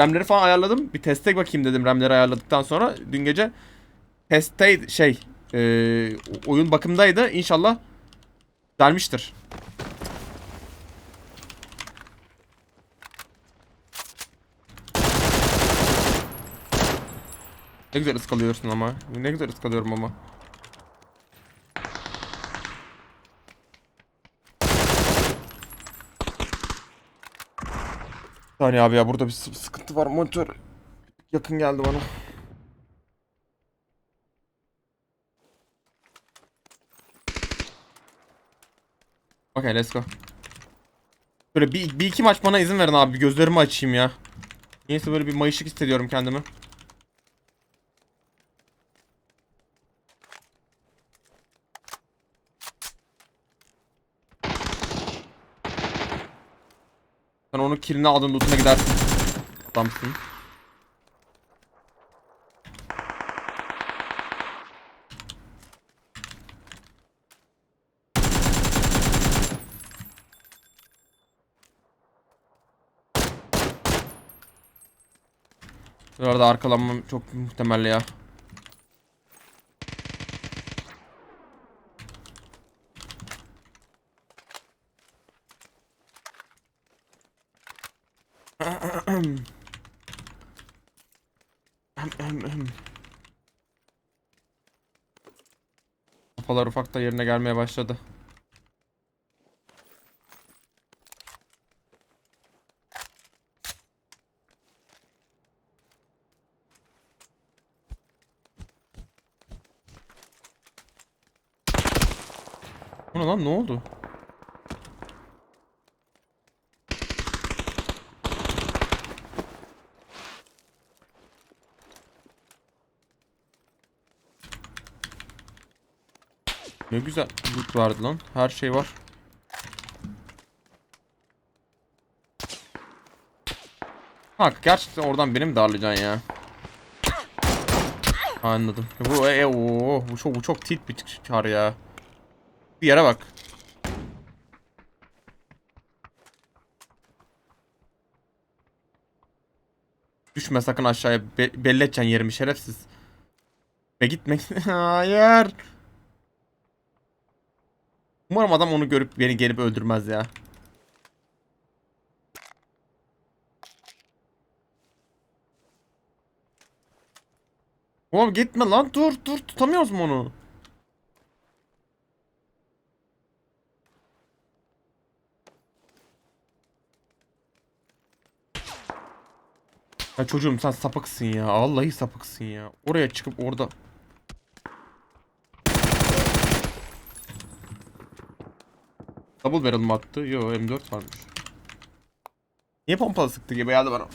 RAM'leri falan ayarladım. Bir teste bakayım dedim RAM'leri ayarladıktan sonra. Dün gece testte şey e, oyun bakımdaydı. İnşallah gelmiştir. Ne güzel ıskalıyorsun ama. Ne güzel ıskalıyorum ama. Saniye abi ya burada bir sı- sıkıntı var. Monitör yakın geldi bana. Okay let's go. Böyle bir, bir iki maç bana izin verin abi. Gözlerimi açayım ya. Neyse böyle bir mayışık hissediyorum kendimi. Kilini aldın lootuna gidersin. Adamsın. Bu arada arkalanmam çok muhtemel ya. Kafalar ufak da yerine gelmeye başladı. Bu lan ne oldu? Ne güzel loot vardı lan. Her şey var. Bak gerçekten oradan benim darlayacaksın ya. Anladım. Bu e, o bu çok bu çok tilt bir çar ya. Bir yere bak. Düşme sakın aşağıya. Be belli edeceksin yerimi şerefsiz. Ve gitme. Hayır. Umarım adam onu görüp beni gelip öldürmez ya. Oğlum gitme lan dur dur tutamıyoruz mu onu? Ya çocuğum sen sapıksın ya. Vallahi sapıksın ya. Oraya çıkıp orada Double barrel mı attı? Yo M4 varmış. Niye pompalı sıktı gibi geldi bana.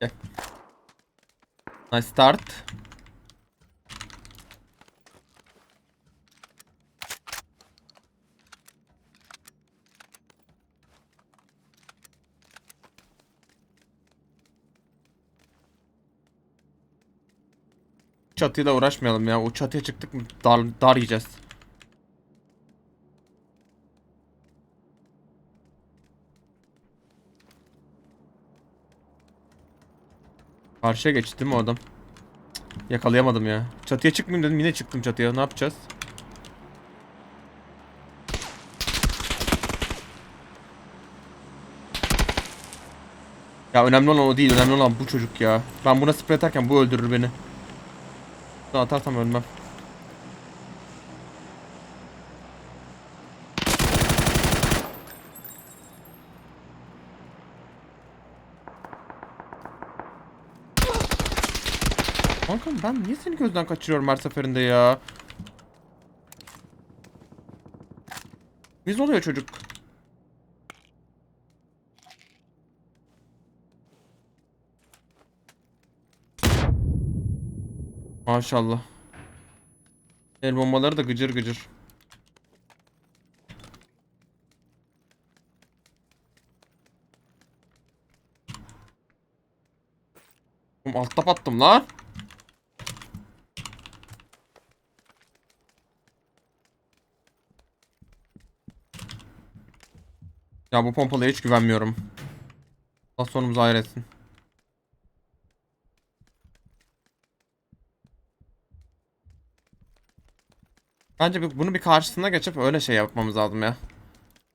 Gel. Nice start. Çatıyla uğraşmayalım ya. O çatıya çıktık mı dar, dar yiyeceğiz. Karşıya geçti değil mi o adam? Yakalayamadım ya. Çatıya çıkmayayım dedim yine çıktım çatıya. Ne yapacağız? Ya önemli olan o değil. Önemli olan bu çocuk ya. Ben buna sprey atarken bu öldürür beni. Daha atarsam ölmem. Kankam ben niye seni gözden kaçırıyorum her seferinde ya? Biz oluyor çocuk. Maşallah. El bombaları da gıcır gıcır. Oğlum altta pattım lan. Ya bu pompalıya hiç güvenmiyorum. Allah sonumuzu hayır Bence bunu bir karşısına geçip öyle şey yapmamız lazım ya.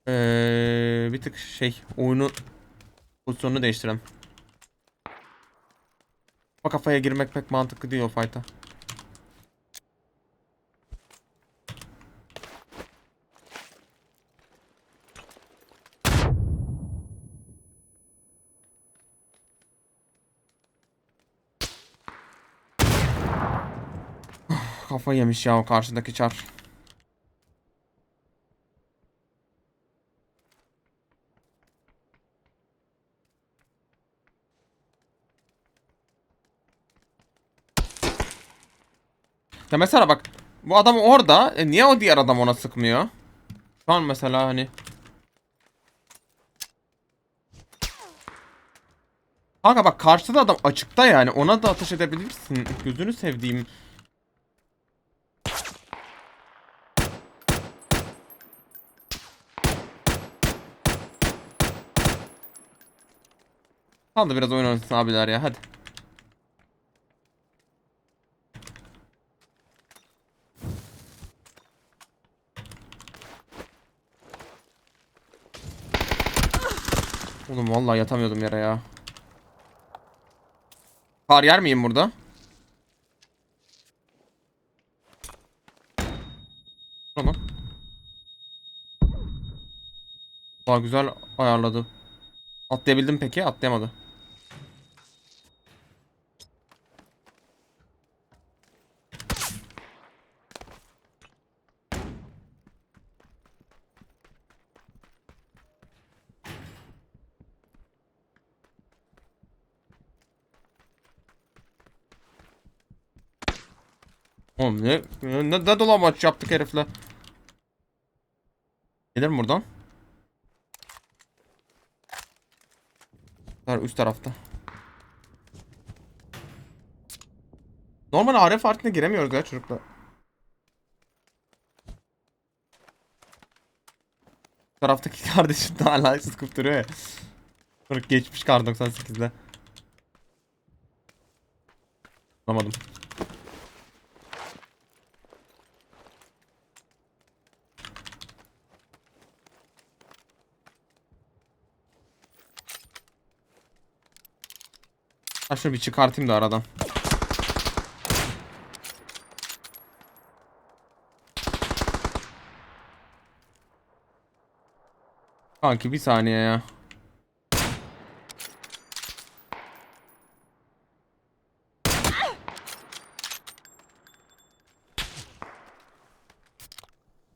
Ee, bir tık şey oyunu pozisyonunu değiştirelim. O kafaya girmek pek mantıklı değil o fight'a. Kafa yemiş ya o karşıdaki çar. Ya mesela bak bu adam orada e, niye o diğer adam ona sıkmıyor? Şu an mesela hani Kanka bak karşıda adam açıkta yani ona da ateş edebilirsin. Gözünü sevdiğim. Kaldı biraz oyun oynasın abiler ya hadi. Oğlum vallahi yatamıyordum yere ya. Kar yer miyim burada? Tamam. Daha güzel ayarladı. Atlayabildim peki? Atlayamadı. Oğlum ne, ne, ne dolamaç yaptık herifle. Gelir mi buradan? Üst tarafta. Normal ARF artına giremiyoruz ya çocuklar. Taraftaki kardeşim de hala sıkıp duruyor ya. Geçmiş kar 98'de. Anlamadım. Şunu bir çıkartayım da aradan. Kanki bir saniye ya.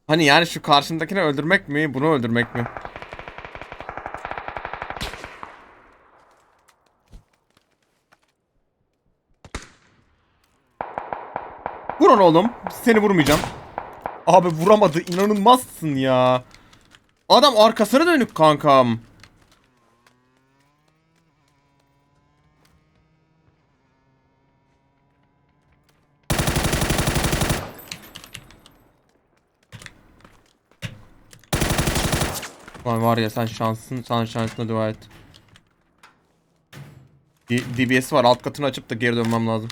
Hani yani şu karşımdakini öldürmek mi, bunu öldürmek mi? Onu oğlum. Seni vurmayacağım. Abi vuramadı. İnanılmazsın ya. Adam arkasına dönük kankam. Vay var ya sen şansın, sen şansına dua et. D- DBS var alt katını açıp da geri dönmem lazım.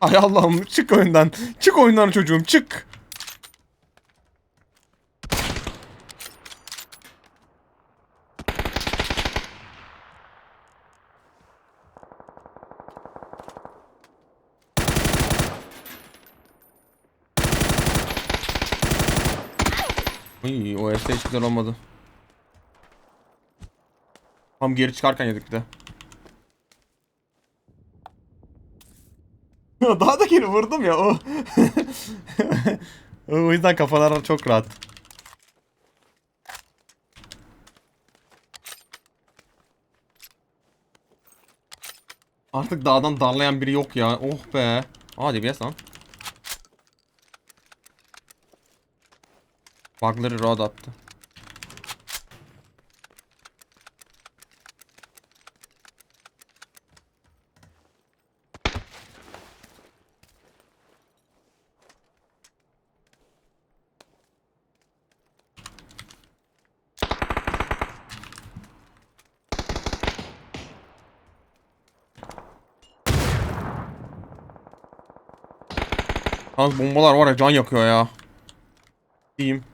Ay Allah'ım çık oyundan. Çık oyundan çocuğum çık. Uy, o hiç güzel olmadı. Tam geri çıkarken yedik bir de. Daha da geri vurdum ya o. o yüzden kafalar çok rahat. Artık dağdan darlayan biri yok ya. Oh be. Hadi bir lan. Bug'ları rahat attı. Yalnız bombalar var ya can yakıyor ya. Diyeyim.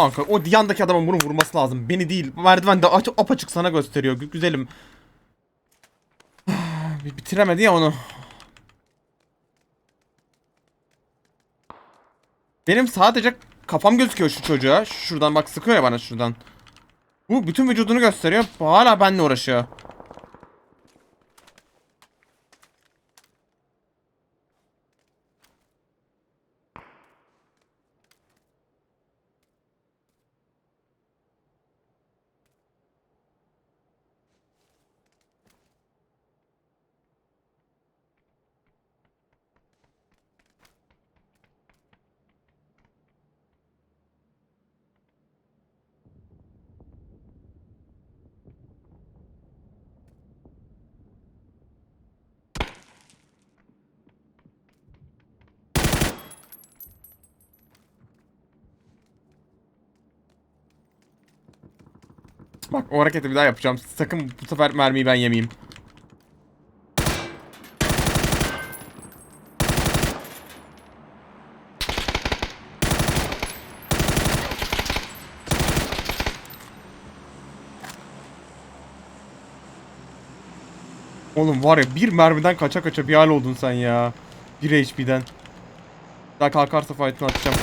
Kanka o yandaki adamın bunu vurması lazım. Beni değil. Merdiven de aç apaçık sana gösteriyor. Gü- Güzelim. Bitiremedi ya onu. Benim sadece kafam gözüküyor şu çocuğa. Şuradan bak sıkıyor ya bana şuradan. Bu bütün vücudunu gösteriyor. Hala benimle uğraşıyor. Bak o hareketi bir daha yapacağım. Sakın bu sefer mermiyi ben yemeyeyim. Oğlum var ya bir mermiden kaça kaça bir hal oldun sen ya. 1 HP'den. Daha kalkarsa fight'ını atacağım.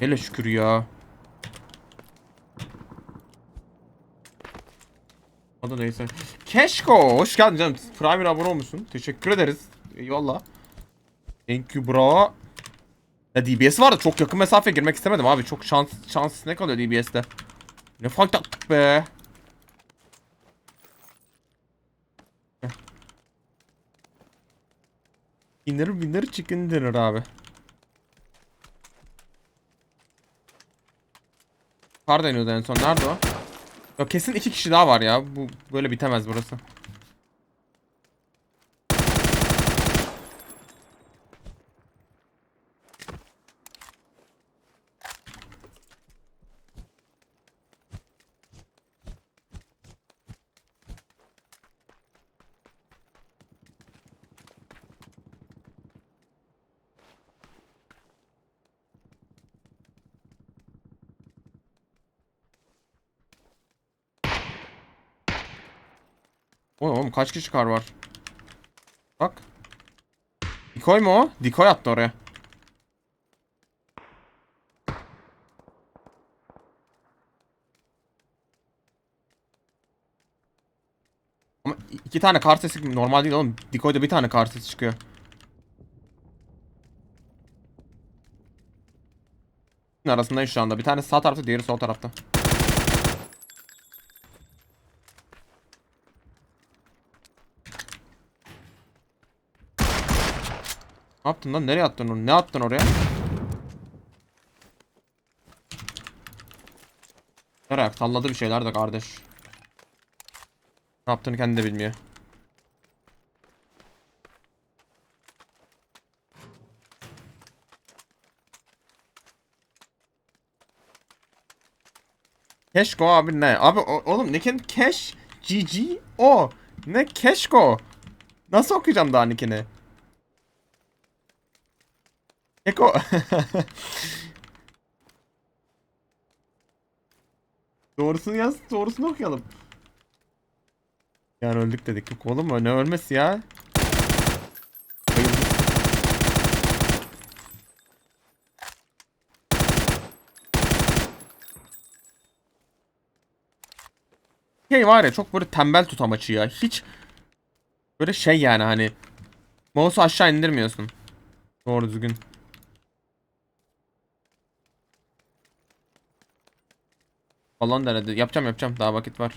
Hele şükür ya. Adı neyse. Keşko hoş geldin canım. Prime'e abone olmuşsun. Teşekkür ederiz. Eyvallah. Thank you bro. Ya DBS var da çok yakın mesafe girmek istemedim abi. Çok şans şans ne kalıyor DBS'te. Ne fight attık be. Winner winner chicken dinner abi. Kar deniyordu en son. Nerede o? Ya kesin iki kişi daha var ya. Bu böyle bitemez burası. Oğlum, kaç kişi kar var? Bak. Dikoy mu o? Dikoy attı oraya. Ama iki tane kar sesi normal değil oğlum. Dikoy'da bir tane kar sesi çıkıyor. arasındayız şu anda. Bir tane sağ tarafta, diğeri sol tarafta. Ne yaptın lan? Nereye attın onu? Ne attın oraya? Nereye? Salladı bir şeyler de kardeş. Ne yaptığını kendi de bilmiyor. Keşko abi ne? Abi oğlum Nick'in Cash GG o. Ne Keşko? Nasıl okuyacağım daha Nick'ini? Eko. doğrusunu yaz, doğrusunu okuyalım. Yani öldük dedik. Yok oğlum ne ölmesi ya? Şey var ya çok böyle tembel tutamaçı ya. Hiç böyle şey yani hani mouse'u aşağı indirmiyorsun. Doğru düzgün. Falan da herhalde. Yapacağım yapacağım. Daha vakit var.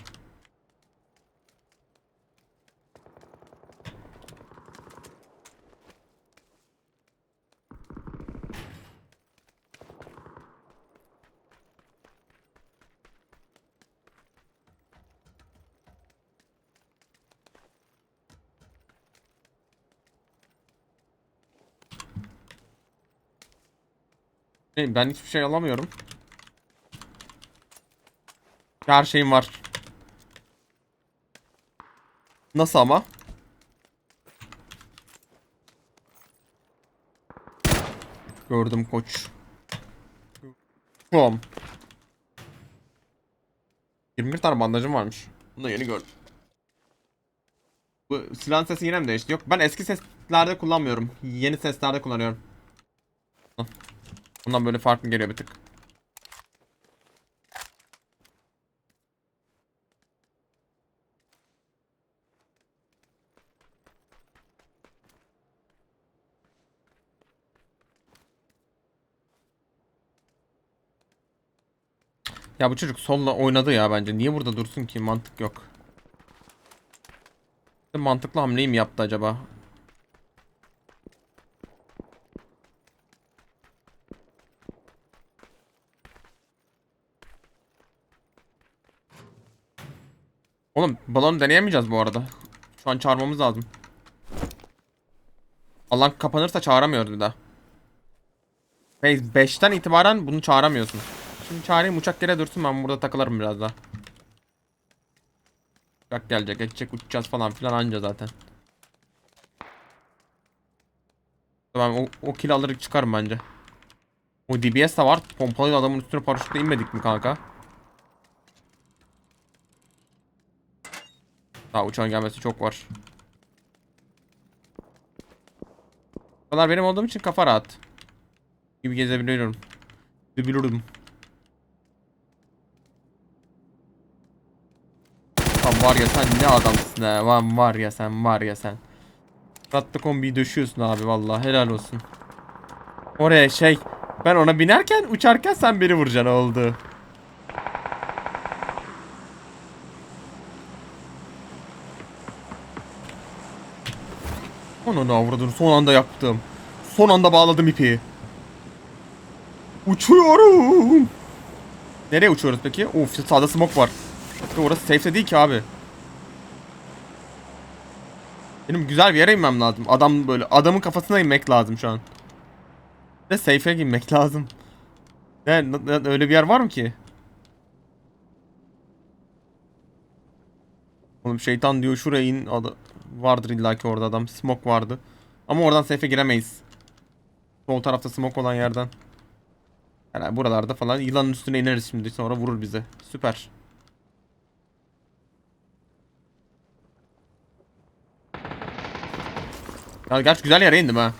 Ben hiçbir şey alamıyorum. Her şeyim var. Nasıl ama? Gördüm koç. Tamam. 21 tane bandajım varmış. Bunu yeni gördüm. Bu silahın sesi yine mi değişti? Yok ben eski seslerde kullanmıyorum. Yeni seslerde kullanıyorum. Bundan böyle farklı geliyor bir tık. Ya bu çocuk solla oynadı ya bence. Niye burada dursun ki? Mantık yok. Mantıklı hamleyi mi yaptı acaba? Oğlum balonu deneyemeyeceğiz bu arada. Şu an çağırmamız lazım. Alan kapanırsa çağıramıyoruz bir daha. 5'ten itibaren bunu çağıramıyorsun. Şimdi çağırayım uçak yere dursun ben burada takılırım biraz daha. Uçak gelecek geçecek uçacağız falan filan anca zaten. Ben o, o kill alır çıkarım bence. O DBS de var. Pompalı adamın üstüne paraşütle inmedik mi kanka? Daha uçağın gelmesi çok var. Bu kadar benim olduğum için kafa rahat. Gibi gezebiliyorum. Gezebiliyorum. Var ya sen ne adamsın ha. Lan var ya sen var ya sen. Ratta kombiyi döşüyorsun abi vallahi helal olsun. Oraya şey ben ona binerken uçarken sen beni vuracaksın oldu. Onu avradın son anda yaptım. Son anda bağladım ipi. Uçuyorum. Nereye uçuyoruz peki? Of sağda smoke var. Orası safe değil ki abi. Benim güzel bir yere inmem lazım. Adam böyle adamın kafasına inmek lazım şu an. Ve safe'e inmek lazım. Ne, öyle bir yer var mı ki? Oğlum şeytan diyor şuraya in. Adı, vardır illaki orada adam. Smoke vardı. Ama oradan safe'e giremeyiz. Sol tarafta smoke olan yerden. Yani buralarda falan yılanın üstüne ineriz şimdi sonra vurur bizi. Süper. Ya gerçi güzel yere indim ha.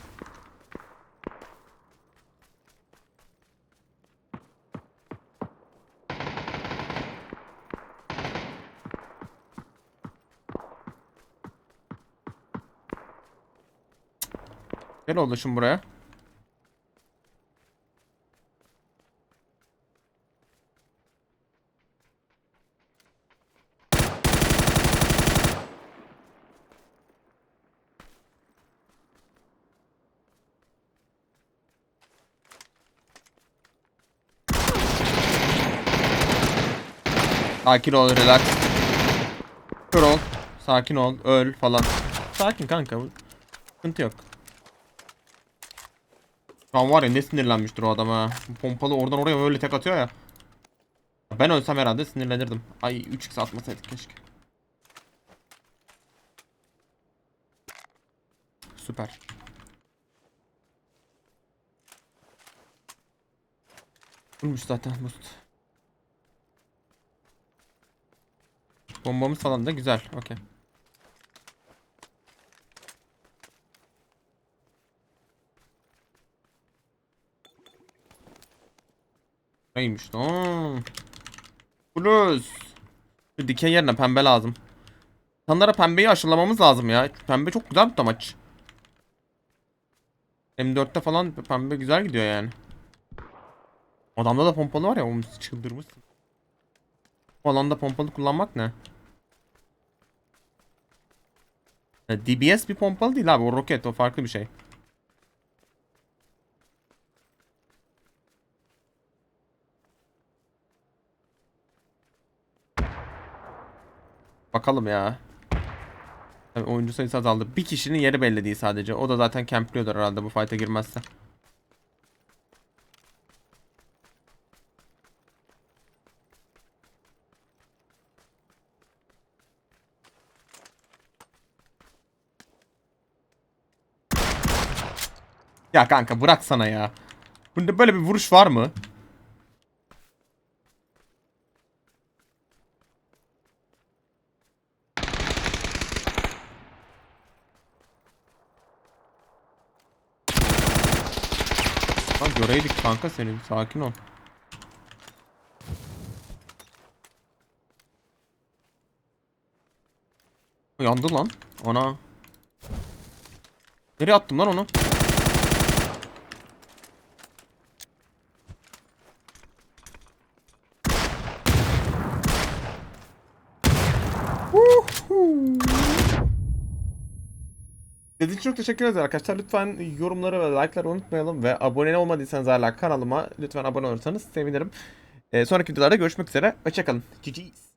Gel şimdi buraya. Sakin ol, relax. Kör ol. Sakin ol, öl falan. Sakin kanka. Sıkıntı yok. Şu an var ya ne sinirlenmiştir o adam ha. Bu Pompalı oradan oraya böyle tek atıyor ya. Ben ölsem herhalde sinirlenirdim. Ay 3x atmasaydık keşke. Süper. Bulmuş zaten boost. Bombamız falan da güzel. Okey. Neymiş lan? Plus. Şu dikey yerine pembe lazım. İnsanlara pembeyi aşılamamız lazım ya. Pembe çok güzel bir tamaç. M4'te falan pembe güzel gidiyor yani. Adamda da pompalı var ya oğlum çıldırmışsın. Bu alanda pompalı kullanmak ne? Ya DBS bir pompalı değil abi o roket o farklı bir şey. Bakalım ya. Tabii oyuncu sayısı azaldı. Bir kişinin yeri belli değil sadece. O da zaten campliyordur herhalde bu fight'a girmezse. Ya kanka bırak sana ya. Bunda böyle bir vuruş var mı? Lan göreydik kanka seni. Sakin ol. Yandı lan. Ana. Nereye attım lan onu? İçin çok teşekkür ederiz arkadaşlar. Lütfen yorumları ve like'ları unutmayalım ve abone olmadıysanız hala kanalıma lütfen abone olursanız sevinirim. Ee, sonraki videolarda görüşmek üzere. Hoşçakalın. GG's.